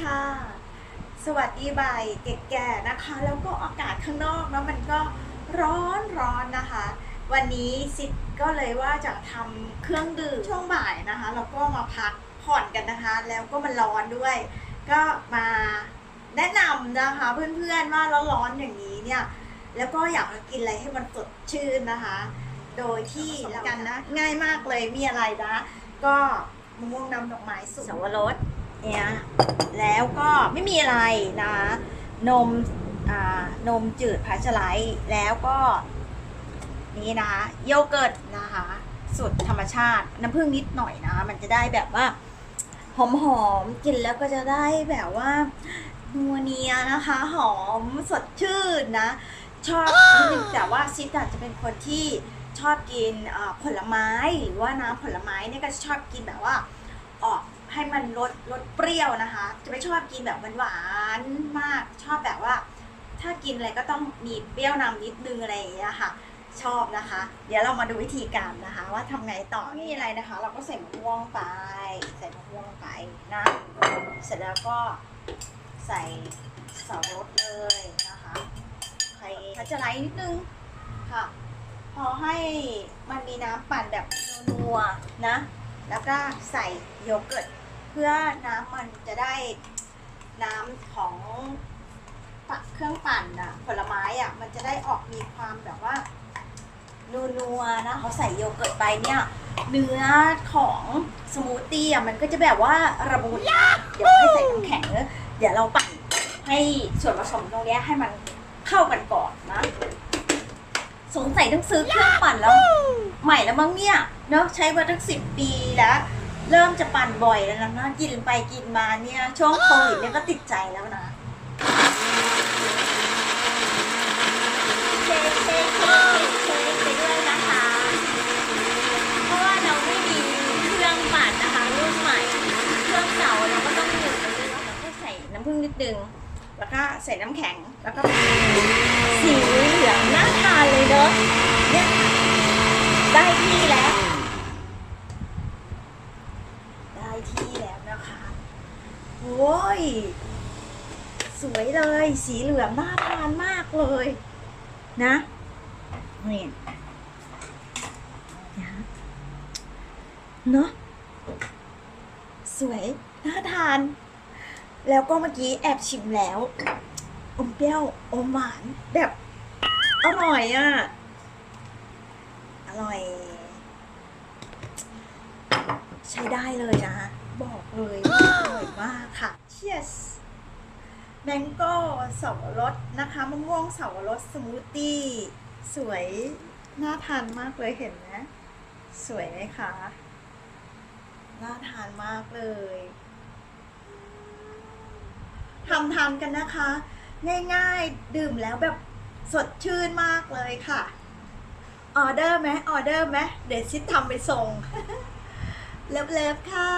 ค่ะ สวัสดีบ่ายแก่ๆนะคะ แล้วก็อากาศข้างนอกแล้วมันก็ร้อนร้อนนะคะ วันนี้ซิดก็เลยว่าจะทำเครื่องดื่มช่วงบ่ายนะคะ แล้วก็มาพักผ่อนกันนะคะ แล้วก็มันร้อนด้วย ก็มาแนะนำนะคะเพื่อนๆว่าร้อนๆอย่างนี้เนี่ยแล้วก็อยากจะกินอะไรให้มันสดชื่นนะคะ โดยที่เรากันนะ ง่ายมากเลยมีอะไรนะ ก็มะม่วงน้ำดอกไม้สุกสวรส เนี่ยแล้วก็ไม่มีอะไรนะนมอ่านมจืดพาสเจอร์ไลท์แล้วก็นี่นะคะโยเกิร์ตนะคะสูตรธรรมชาติน้ำผึ้งนิดหน่อยนะมันจะได้แบบว่าหอมๆกินแล้วก็จะได้แบบว่านัวเนียนะคะ หอมสดชื่นนะ ชอบแต่ว่าซิดอาจจะเป็นคนที่ชอบกินผลไม้หรือว่าน้ำผลไม้เนี่ยก็ชอบกินแบบว่า ให้มันลดลดเปรี้ยวนะคะ จะไม่ชอบกินแบบหวานๆมากชอบแบบว่า ถ้ากินอะไรก็ต้องมีเปรี้ยวนำนิดนึงอะไรอย่างเงี้ยค่ะ ชอบนะคะ เดี๋ยวเรามาดูวิธีการนะคะ ว่าทำไงต่อนี่อะไรนะคะ เราก็ใส่มะม่วงไป ใส่มะม่วงไปนะเสร็จแล้วก็ใส่สาวรสเลยนะคะใครจะไลนิดนึงค่ะ พอให้มันมีน้ำปั่นแบบนัวๆนะ แล้วก็ใส่โยเกิร์ต เพื่อน้ำมันจะได้น้ำของปักเครื่องปั่นอะผลไม้อะมันจะได้ออกมีความแบบว่านัวๆนะเขาใส่โยเกิร์ตไปเนี่ย เนื้อของสมูทตี้อะมันก็จะแบบว่าระมุนเดี๋ยวให้ใส่น้ำแข็งเดี๋ยวเราปั่นให้ส่วนผสมตรงเนี้ยให้มันเข้ากันก่อนนะ สงสัยต้องซื้อเครื่องปั่นแล้ว ใหม่แล้วมั้งเนี่ยเนาะใช้มาตั้งสิบปีแล้ว เริ่มจะปั่นบ่อยแล้วนะกินไปกินมาเนี่ยช่วงโควิดเนี่ยก็ติดใจแล้วนะเช็คเช็คเช็คเช็คไปด้วยนะคะ เพราะว่าเราไม่มีเครื่องปั่นนะคะรุ่นใหม่เครื่องเก่าเราก็ต้องหยุดไปด้วยแล้วก็ใส่น้ำผึ้งนิดนึงแล้วก็ใส่น้ำแข็งแล้วก็สีเหลืองน่าทานเลยเนอะเนี่ยค่ะได้ที่แล้ว ได้ที่แล้วนะคะ โอ้ย สวยเลย สีเหลืองน่าทานมากเลย นะนี่นะเนาะสวยน่าทาน แล้วก็เมื่อกี้แอบชิมแล้ว อมเปรี้ยวอมหวานแบบอร่อยอะ อร่อย ใช้ได้เลยนะ บอกเลยว่าอร่อยมากค่ะ Cheers แมงโก้สวรสนะคะมะม่วงเสวรสสมูทตี้ สวยน่าทานมากเลยเห็นไหมสวยไหมคะ น่าทานมากเลยทำทานกันนะคะ ง่ายๆดื่มแล้วแบบสดชื่นมากเลยค่ะ ออเดอร์ไหมออเดอร์ไหมเดี๋ยวชิดทำไปส่ง เลิฟๆค่ะ